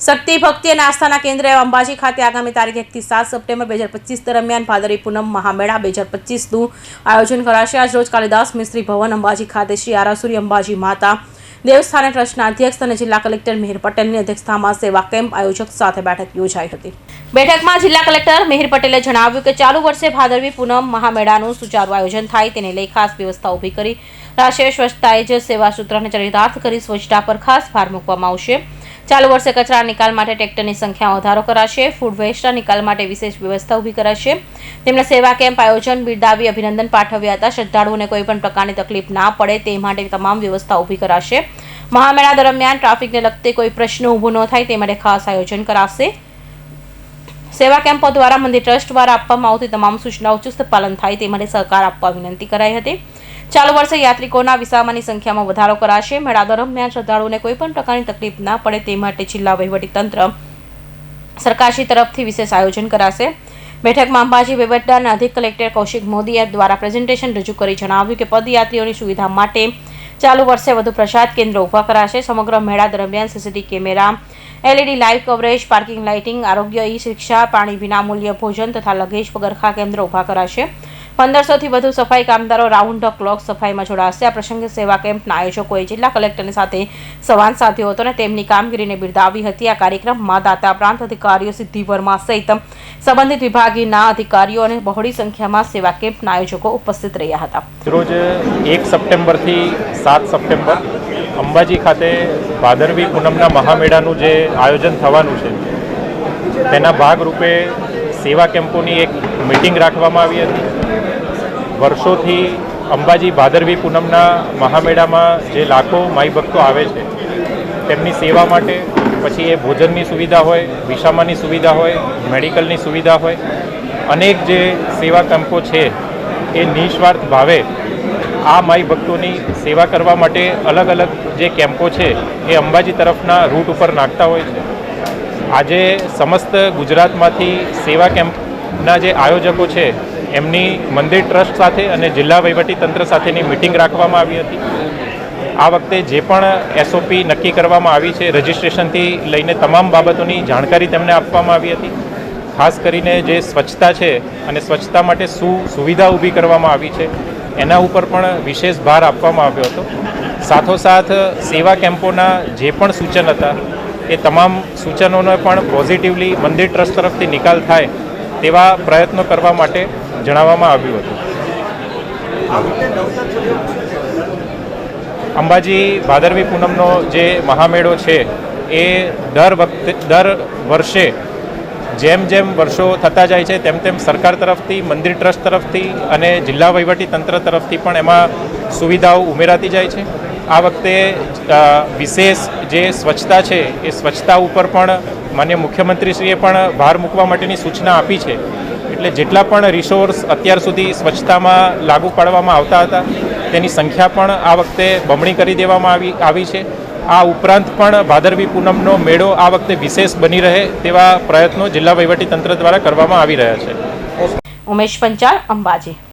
શક્તિ, ભક્તિ અને આસ્થાના કેન્દ્ર એવા અંબાજી ખાતે આગામી તારીખ એકથી સાત સપ્ટેમ્બર બે હજાર પચીસ દરમિયાન ભાદરી પૂનમ મહામેળા બે હજાર પચીસનું આયોજન કરાશે. આજ રોજ કાલિદાસ મિસ્ત્રી ભવન અંબાજી ખાતે શ્રી આરાસુરી અંબાજી માતા, દેવસ્થાન ટ્રસ્ટના અધ્યક્ષ અને જિલ્લા કલેક્ટર મિહિર પટેલની અધ્યક્ષતામાં સેવા કેમ્પ આયોજક સાથે બેઠક યોજાઈ હતી. બેઠકમાં જિલ્લા કલેક્ટર મિહિર પટેલે જણાવ્યું કે ચાલુ વર્ષે ભાદરવી પૂનમ મહામેળાનું સુચારું આયોજન થાય તેને લઈ ખાસ વ્યવસ્થા ઊભી કરી, રાષ્ટ્રીય સ્વચ્છતાએ જ સેવા સૂત્રને ચરિતાર્થ કરી, સ્વચ્છતા પર ખાસ ભાર મૂકવામાં આવશે. ચાલુ વર્ષે કચરા નિકાલ માટે ટ્રેક્ટરની સંખ્યામાં વધારો કરાશે. ફૂડ વેસ્ટના નિકાલ માટે વિશેષ વ્યવસ્થા ઊભી કરાશે. તેમણે સેવા કેમ્પ આયોજન, બિરદાવી, અભિનંદન પાઠવ્યા હતા. શ્રદ્ધાળુઓને કોઈ પણ પ્રકારની તકલીફ ના પડે તે માટે તમામ વ્યવસ્થા ઊભી કરાશે. મહામેળા દરમિયાન ટ્રાફિકને લગતે કોઈ પ્રશ્ન ઊભો ન થાય તે માટે ખાસ આયોજન કરાશે. સેવા કેમ્પો દ્વારા મંદિર ટ્રસ્ટ દ્વારા આપવામાં આવતી તમામ સૂચનાઓ ચુસ્ત પાલન થાય તે માટે સહકાર આપવા વિનંતી કરાઈ હતી. ચાલુ વર્ષે યાત્રિકોના વિસામાની સંખ્યામાં વધારો કરાશે. મેળા દરમિયાન શ્રદ્ધાળુઓને કોઈ પણ પ્રકારની તકલીફ ના પડે તે માટે જિલ્લા તંત્ર સરકારશ્રી તરફથી વિશેષ આયોજન કરાશે. બેઠકમાં અંબાજી વહીવટદાર અને અધિક કલેક્ટર કૌશિક મોદીએ દ્વારા પ્રેઝન્ટેશન રજૂ કરી જણાવ્યું કે પદયાત્રીઓની સુવિધા માટે ચાલુ વર્ષે વધુ પ્રસાદ કેન્દ્રો ઊભા કરાશે. સમગ્ર મેળા દરમિયાન CCTV camera, LED live coverage, parking lighting, આરોગ્ય ઈ શિક્ષા પાણી વિનામૂલ્ય ભોજન તથા લગેજ પગરખા કેન્દ્રો ઊભા કરાશે. પંદરસોથી વધુ સફાઈ કામદારો રાઉન્ડ ધ ક્લોક સફાઈમાં જોડાશે. આ પ્રસંગે સેવા કેમ્પના આયોજકોએ જિલ્લા કલેક્ટરની સાથે સંવાદ સાધ્યો હતો અને તેમની કામગીરીને બિરદાવી હતી. આ કાર્યક્રમમાં દાતા પ્રાંત અધિકારીઓ સિદ્ધિ વર્મા સહિત સંબંધિત વિભાગીના અધિકારીઓ અને બહોળી સંખ્યામાં સેવા કેમ્પના આયોજકો ઉપસ્થિત રહ્યા હતા. રોજ એક સપ્ટેમ્બરથી સાત સપ્ટેમ્બર અંબાજી ખાતે ભાદરવી પૂનમના મહામેળાનું જે આયોજન થવાનું છે, તેના ભાગરૂપે સેવા કેમ્પોની એક મિટિંગ રાખવામાં આવી હતી. વર્ષોથી અંબાજી ભાદરવી પૂનમના મહામેળામાં જે લાખો માઈ ભક્તો આવે છે, તેમની સેવા માટે પછી એ ભોજનની સુવિધા હોય, વિસામાની સુવિધા હોય, મેડિકલની સુવિધા હોય, અનેક જે સેવા કેમ્પો છે, એ નિસ્વાર્થ ભાવે આ માઈ ભક્તોની સેવા કરવા માટે અલગ અલગ જે કેમ્પો છે, એ અંબાજી તરફના રૂટ ઉપર નાખતા હોય છે. આજે સમસ્ત ગુજરાતમાંથી સેવા કેમ્પના જે આયોજકો છે એમની મંદિર ટ્રસ્ટ સાથે અને જિલ્લા તંત્ર સાથેની મિટિંગ રાખવામાં આવી હતી. આ વખતે જે પણ એસઓપી નક્કી કરવામાં આવી છે, રજિસ્ટ્રેશનથી લઈને તમામ બાબતોની જાણકારી તેમને આપવામાં આવી હતી. ખાસ કરીને જે સ્વચ્છતા છે અને સ્વચ્છતા માટે શું સુવિધા ઊભી કરવામાં આવી છે, એના ઉપર પણ વિશેષ ભાર આપવામાં આવ્યો હતો. સાથોસાથ, સેવા કેમ્પોના જે પણ સૂચન હતા, એ તમામ સૂચનોનો પણ પોઝિટિવલી મંદિર ટ્રસ્ટ તરફથી નિકાલ થાય તેવા પ્રયત્નો કરવા માટે જણાવવામાં આવ્યું હતું. અંબાજી ભાદરવી પૂનમનો જે મહામેળો છે, એ દર વખતે, દર વર્ષે જેમ જેમ વર્ષો થતા જાય છે, તેમ તેમ સરકાર તરફથી, મંદિર ટ્રસ્ટ તરફથી અને જિલ્લા વહીવટી તંત્ર તરફથી પણ એમાં સુવિધાઓ ઉમેરાતી જાય છે. આ વખતે વિશેષ જે સ્વચ્છતા છે, એ સ્વચ્છતા ઉપર પણ માન્ય મુખ્યમંત્રીશ્રીએ પણ ભાર મૂકવા માટેની સૂચના આપી છે. એટલે જેટલા પણ રિસોર્સ અત્યાર સુધી સ્વચ્છતામાં લાગુ પાડવામાં આવતા હતા, તેની સંખ્યા પણ આ વખતે બમણી કરી દેવામાં આવી આવી છે. આ ઉપરાંત પણ ભાદરવી પૂનમનો મેળો આ વખતે વિશેષ બની રહે તેવા પ્રયત્નો જિલ્લા વહીવટી તંત્ર દ્વારા કરવામાં આવી રહ્યા છે. ઉમેશ પંચાલ, અંબાજી.